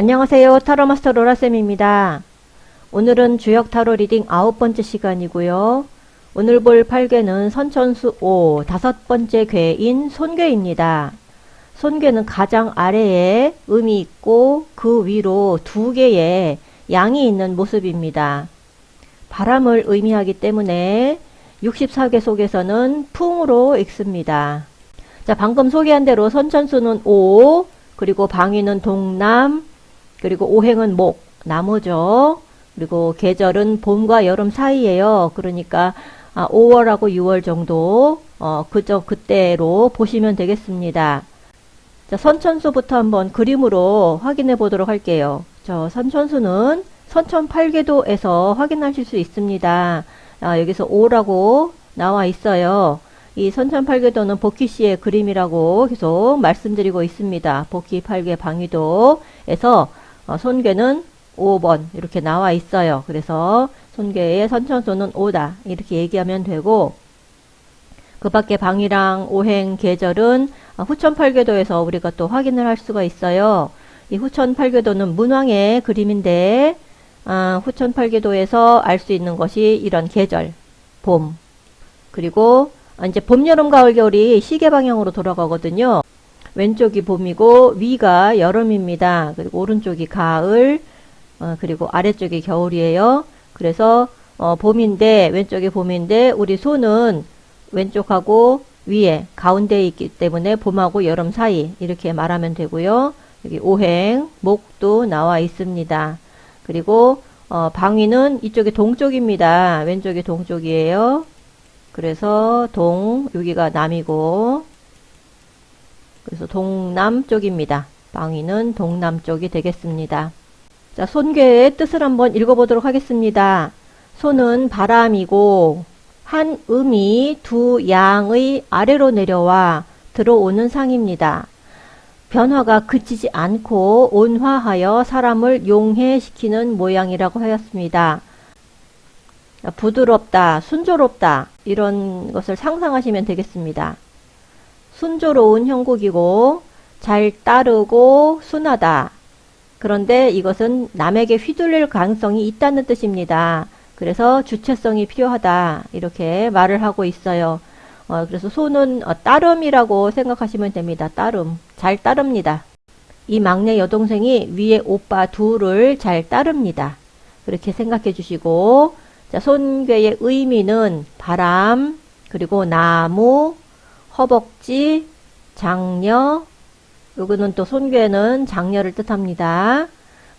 안녕하세요. 타로마스터 로라쌤입니다. 오늘은 주역 타로 리딩 아홉 번째 시간이고요. 오늘 볼 팔괘는 선천수 5 다섯 번째 괴인 손괴입니다. 손괴는 가장 아래에 음이 있고 그 위로 두 개의 양이 있는 모습입니다. 바람을 의미하기 때문에 64개 속에서는 풍으로 읽습니다. 자, 방금 소개한 대로 선천수는 5, 그리고 방위는 동남, 그리고 오행은 목, 나무죠. 그리고 계절은 봄과 여름 사이에요. 그러니까 아, 5월하고 6월 정도 어, 그저 그때로 보시면 되겠습니다. 자, 선천수부터 한번 그림으로 확인해 보도록 할게요. 저 선천수는 선천 8궤도에서 확인하실 수 있습니다. 아, 여기서 5라고 나와 있어요. 이 선천 8궤도는 복희 씨의 그림이라고 계속 말씀드리고 있습니다. 복희 8궤 방위도에서 어, 손괴는 5번 이렇게 나와 있어요. 그래서 손괴의 선천수는 5다 이렇게 얘기하면 되고 그 밖에 방이랑 오행 계절은 어, 후천 8궤도에서 우리가 또 확인을 할 수가 있어요. 이 후천 8궤도는 문왕의 그림인데 아, 후천 8궤도에서 알 수 있는 것이 이런 계절, 봄, 그리고 이제 봄, 여름, 가을, 겨울이 시계 방향으로 돌아가거든요. 왼쪽이 봄이고 위가 여름입니다. 그리고 오른쪽이 가을, 어, 그리고 아래쪽이 겨울이에요. 그래서 어, 봄인데 왼쪽이 봄인데 우리 손은 왼쪽하고 위에 가운데에 있기 때문에 봄하고 여름 사이 이렇게 말하면 되고요. 여기 오행, 목도 나와 있습니다. 그리고 어, 방위는 이쪽이 동쪽입니다. 왼쪽이 동쪽이에요. 그래서 동, 여기가 남이고 그래서 동남쪽입니다. 방위는 동남쪽이 되겠습니다. 자, 손괴의 뜻을 한번 읽어보도록 하겠습니다. 손은 바람이고 한 음이 두 양의 아래로 내려와 들어오는 상입니다. 변화가 그치지 않고 온화하여 사람을 용해시키는 모양이라고 하였습니다. 부드럽다, 순조롭다 이런 것을 상상하시면 되겠습니다. 순조로운 형국이고 잘 따르고 순하다. 그런데 이것은 남에게 휘둘릴 가능성이 있다는 뜻입니다. 그래서 주체성이 필요하다. 이렇게 말을 하고 있어요. 어, 그래서 소는 어, 따름이라고 생각하시면 됩니다. 따름. 잘 따릅니다. 이 막내 여동생이 위에 오빠 둘을 잘 따릅니다. 그렇게 생각해 주시고, 자, 손괴의 의미는 바람, 그리고 나무, 허벅지, 장녀, 요거는 또 손괴는 장녀를 뜻합니다.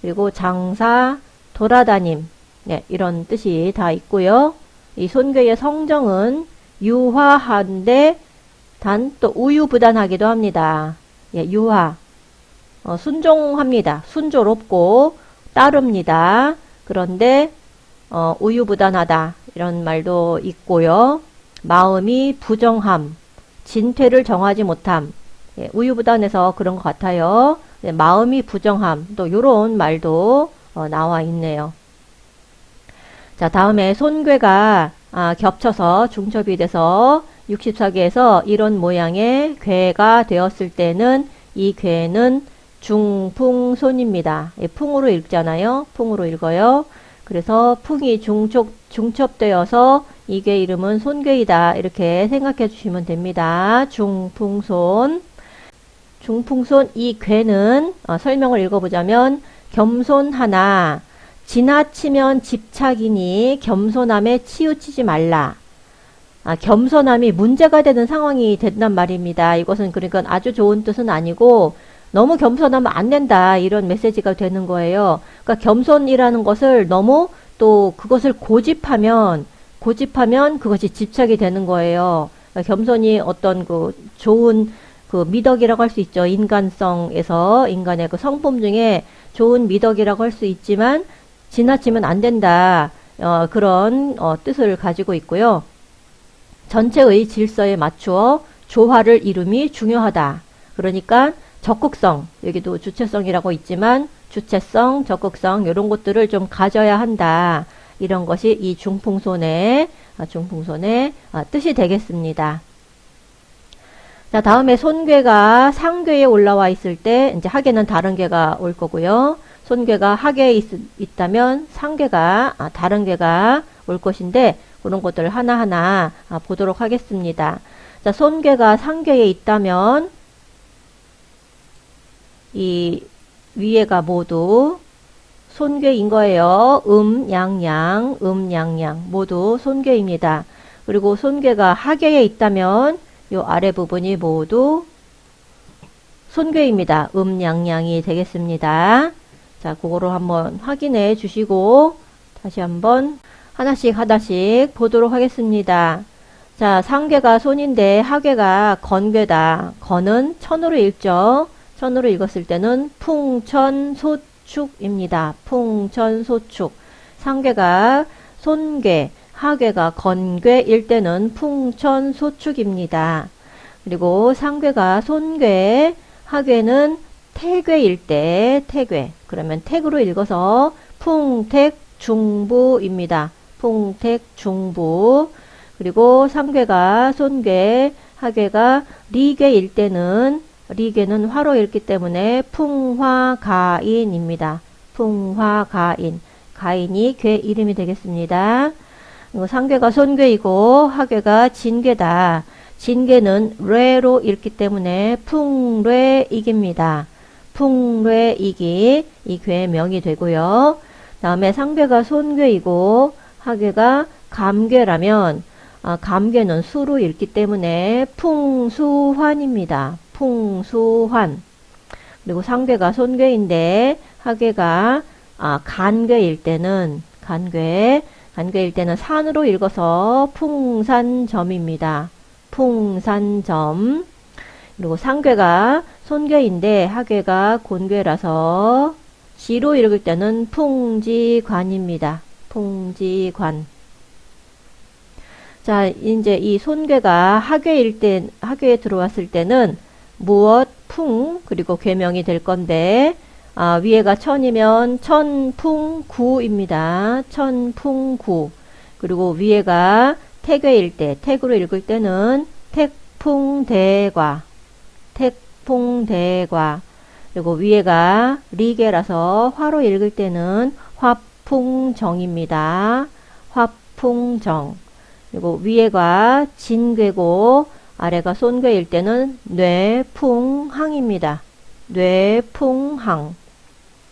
그리고 장사, 돌아다님, 네, 이런 뜻이 다 있고요. 이 손괴의 성정은 유화한데 단 또 우유부단하기도 합니다. 예, 유화. 어, 순종합니다. 순조롭고 따릅니다. 그런데 어, 우유부단하다 이런 말도 있고요. 마음이 부정함, 진퇴를 정하지 못함, 예, 우유부단해서 그런 것 같아요. 예, 마음이 부정함, 또 요런 말도 어, 나와 있네요. 자, 다음에 손괴가 아, 겹쳐서 중첩이 돼서 64개에서 이런 모양의 괴가 되었을 때는 이 괴는 중풍손입니다. 예, 풍으로 읽잖아요. 풍으로 읽어요. 그래서 풍이 중첩, 중첩되어서 이괴 이름은 손괴이다. 이렇게 생각해 주시면 됩니다. 중풍손. 중풍손 이 괴는 어, 설명을 읽어보자면 겸손하나 지나치면 집착이니 겸손함에 치우치지 말라. 아, 겸손함이 문제가 되는 상황이 된단 말입니다. 이것은 그러니까 아주 좋은 뜻은 아니고 너무 겸손하면 안 된다 이런 메시지가 되는 거예요. 그러니까 겸손이라는 것을 너무 또 그것을 고집하면 고집하면 그것이 집착이 되는 거예요. 그러니까 겸손이 어떤 그 좋은 그 미덕이라고 할 수 있죠. 인간성에서 인간의 그 성품 중에 좋은 미덕이라고 할 수 있지만 지나치면 안 된다. 어, 그런 어, 뜻을 가지고 있고요. 전체의 질서에 맞추어 조화를 이룸이 중요하다. 그러니까 적극성, 여기도 주체성이라고 있지만 주체성, 적극성 이런 것들을 좀 가져야 한다. 이런 것이 이 중풍손의 아, 중풍손의 아, 뜻이 되겠습니다. 자, 다음에 손괴가 상괴에 올라와 있을 때 이제 하괴는 다른 괴가 올 거고요. 손괴가 하괴에 있, 있다면 상괴가 아, 다른 괴가 올 것인데 그런 것들을 하나하나 아, 보도록 하겠습니다. 자, 손괴가 상괴에 있다면 이 위에가 모두 손괴인 거예요. 음, 양, 양, 음, 양, 양 모두 손괴입니다. 그리고 손괴가 하괴에 있다면 요 아래 부분이 모두 손괴입니다. 음, 양, 양이 되겠습니다. 자, 그거로 한번 확인해 주시고 다시 한번 하나씩 하나씩 보도록 하겠습니다. 자, 상괴가 손인데 하괴가 건괴다. 건은 천으로 읽죠. 천으로 읽었을 때는 풍천소축입니다. 풍천소축. 상괴가 손괴, 하괴가 건괴일 때는 풍천소축입니다. 그리고 상괴가 손괴, 하괴는 태괴일 때 태괴. 그러면 택으로 읽어서 풍택중부입니다. 풍택중부. 그리고 상괴가 손괴, 하괴가 리괴일 때는 리괴는 화로 읽기 때문에 풍화가인입니다. 풍화가인. 가인이 괴 이름이 되겠습니다. 상괴가 손괴이고 하괴가 진괴다. 진괴는 뢰로 읽기 때문에 풍뢰이기입니다. 풍뢰이기 이 괴의 명이 되고요. 다음에 상괴가 손괴이고 하괴가 감괴라면 아, 감괴는 수로 읽기 때문에 풍수환입니다. 풍수환. 그리고 상괴가 손괴인데 하괴가 아, 간괴일 때는 간괴 간괴일 때는 산으로 읽어서 풍산점입니다. 풍산점. 그리고 상괴가 손괴인데 하괴가 곤괴라서 지로 읽을 때는 풍지관입니다. 풍지관. 자, 이제 이 손괴가 하괴일 때, 하괴에 들어왔을 때는 무엇, 풍, 그리고 괴명이 될 건데, 아, 위에가 천이면 천풍구입니다. 천풍구. 그리고 위에가 태괴일 때, 택으로 읽을 때는 택풍대과, 택풍대과. 그리고 위에가 리계라서 화로 읽을 때는 화풍정입니다. 화풍정. 그리고 위에가 진괴고 아래가 손괴일 때는 뇌풍항입니다. 뇌풍항.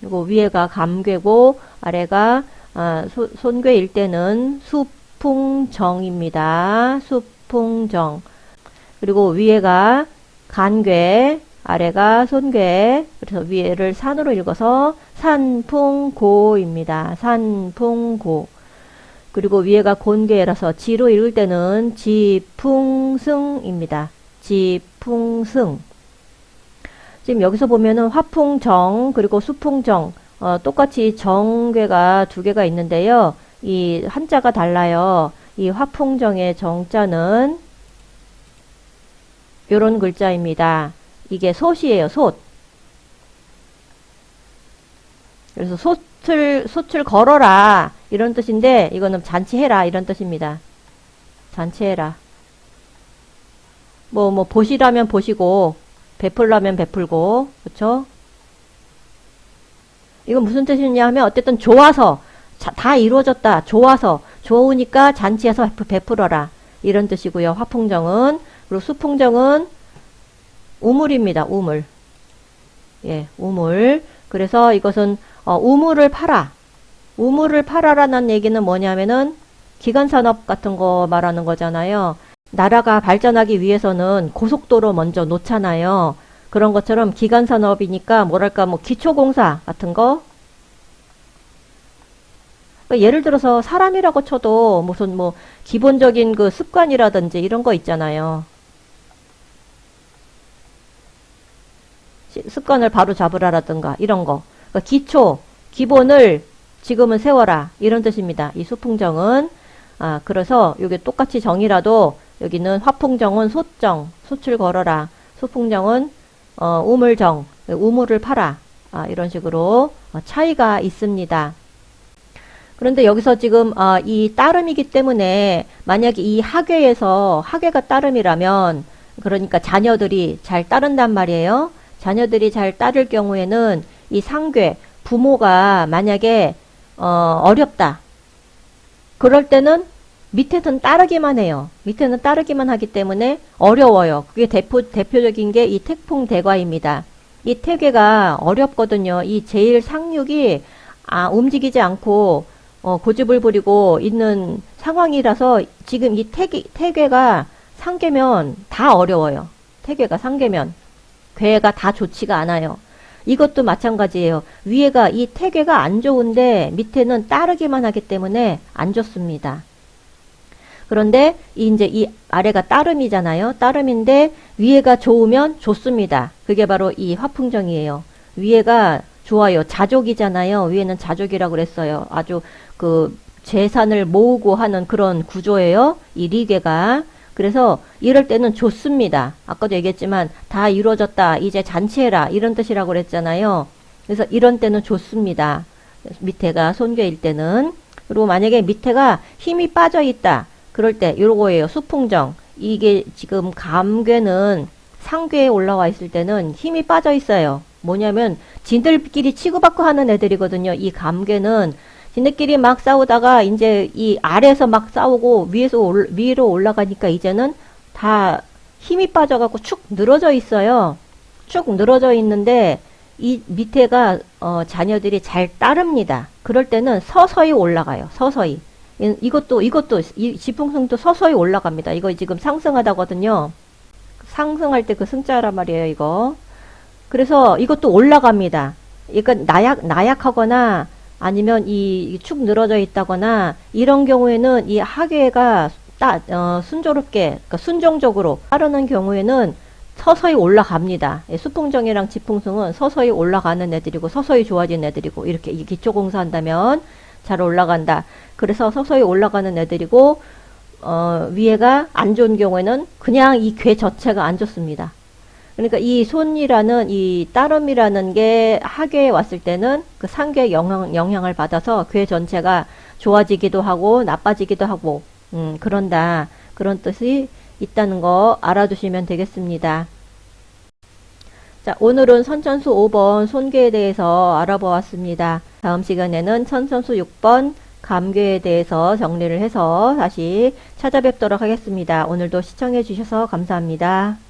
그리고 위에가 감괴고 아래가 아, 소, 손괴일 때는 수풍정입니다. 수풍정. 그리고 위에가 간괴, 아래가 손괴. 그래서 위에를 산으로 읽어서 산풍고입니다. 산풍고. 그리고 위에가 곤괴라서 지로 읽을 때는 지풍승입니다. 지풍승. 지금 여기서 보면은 화풍정 그리고 수풍정 어, 똑같이 정괴가 두 개가 있는데요. 이 한자가 달라요. 이 화풍정의 정자는 요런 글자입니다. 이게 솥이에요. 솥. 그래서 솥 을 솥을 걸어라 이런 뜻인데 이거는 잔치해라 이런 뜻입니다. 잔치해라. 뭐뭐 보시라면 보시고 베풀라면 베풀고 그렇죠? 이건 무슨 뜻이냐 하면 어쨌든 좋아서 자, 다 이루어졌다. 좋아서 좋으니까 잔치해서 베풀어라. 이런 뜻이고요. 화풍정은 그리고 수풍정은 우물입니다. 우물. 예, 우물. 그래서 이것은 어, 우물을 팔아. 우물을 팔아라는 얘기는 뭐냐면은 기간산업 같은 거 말하는 거잖아요. 나라가 발전하기 위해서는 고속도로 먼저 놓잖아요. 그런 것처럼 기간산업이니까 뭐랄까 뭐 기초공사 같은 거 그러니까 예를 들어서 사람이라고 쳐도 무슨 뭐 기본적인 그 습관이라든지 이런 거 있잖아요. 습관을 바로 잡으라라든가 이런 거. 그러니까 기초, 기본을 지금은 세워라 이런 뜻입니다. 이 수풍정은 아 그래서 이게 똑같이 정이라도 여기는 화풍정은 소정, 소출 걸어라. 소풍정은 어, 우물정, 우물을 팔아. 아, 이런 식으로 어, 차이가 있습니다. 그런데 여기서 지금 어, 이 따름이기 때문에 만약에 이 학외에서 학외가 따름이라면 그러니까 자녀들이 잘 따른단 말이에요. 자녀들이 잘 따를 경우에는 이 상괴, 부모가 만약에 어, 어렵다. 그럴 때는 밑에는 따르기만 해요. 밑에는 따르기만 하기 때문에 어려워요. 그게 대표, 대표적인 게 이 태풍 대과입니다. 이 태괴가 어렵거든요. 이 제일 상륙이 아, 움직이지 않고 어, 고집을 부리고 있는 상황이라서 지금 이 태괴, 태괴가 상계면 다 어려워요. 태괴가 상계면. 괴가 다 좋지가 않아요. 이것도 마찬가지예요. 위에가 이 태괴가 안 좋은데 밑에는 따르기만 하기 때문에 안 좋습니다. 그런데 이 이제 이 아래가 따름이잖아요. 따름인데 위에가 좋으면 좋습니다. 그게 바로 이 화풍정이에요. 위에가 좋아요. 자족이잖아요. 위에는 자족이라고 그랬어요. 아주 그 재산을 모으고 하는 그런 구조예요. 이 리괴가. 그래서 이럴 때는 좋습니다. 아까도 얘기했지만 다 이루어졌다. 이제 잔치해라. 이런 뜻이라고 그랬잖아요. 그래서 이런 때는 좋습니다. 밑에가 손괴일 때는. 그리고 만약에 밑에가 힘이 빠져 있다. 그럴 때 요거예요. 수풍정. 이게 지금 감괴는 상괴에 올라와 있을 때는 힘이 빠져 있어요. 뭐냐면 지들끼리 치고받고 하는 애들이거든요. 이 감괴는 지네끼리 막 싸우다가 이제 이 아래에서 막 싸우고 위에서 올, 위로 올라가니까 이제는 다 힘이 빠져갖고 축 늘어져 있어요. 축 늘어져 있는데 이 밑에가 어, 자녀들이 잘 따릅니다. 그럴 때는 서서히 올라가요. 서서히. 이- 이것도 이것도 이 지풍승도 서서히 올라갑니다. 이거 지금 상승하다거든요. 상승할 때 그 승자란 말이에요. 이거. 그래서 이것도 올라갑니다. 그러니까 나약 나약하거나 아니면 이 축 늘어져 있다거나 이런 경우에는 이 하계가 따, 어, 순조롭게 그러니까 순종적으로 따르는 경우에는 서서히 올라갑니다. 예, 수풍정이랑 지풍승은 서서히 올라가는 애들이고 서서히 좋아진 애들이고 이렇게 이 기초공사한다면 잘 올라간다. 그래서 서서히 올라가는 애들이고 어, 위에가 안 좋은 경우에는 그냥 이 괴 자체가 안 좋습니다. 그러니까 이 손이라는 이 따름이라는 게 하계에 왔을 때는 그 상계의 영향, 영향을 받아서 괴 전체가 좋아지기도 하고 나빠지기도 하고 음, 그런다 그런 뜻이 있다는 거 알아두시면 되겠습니다. 자, 오늘은 선천수 5번 손괴에 대해서 알아보았습니다. 다음 시간에는 선천수 6번 감괴에 대해서 정리를 해서 다시 찾아뵙도록 하겠습니다. 오늘도 시청해 주셔서 감사합니다.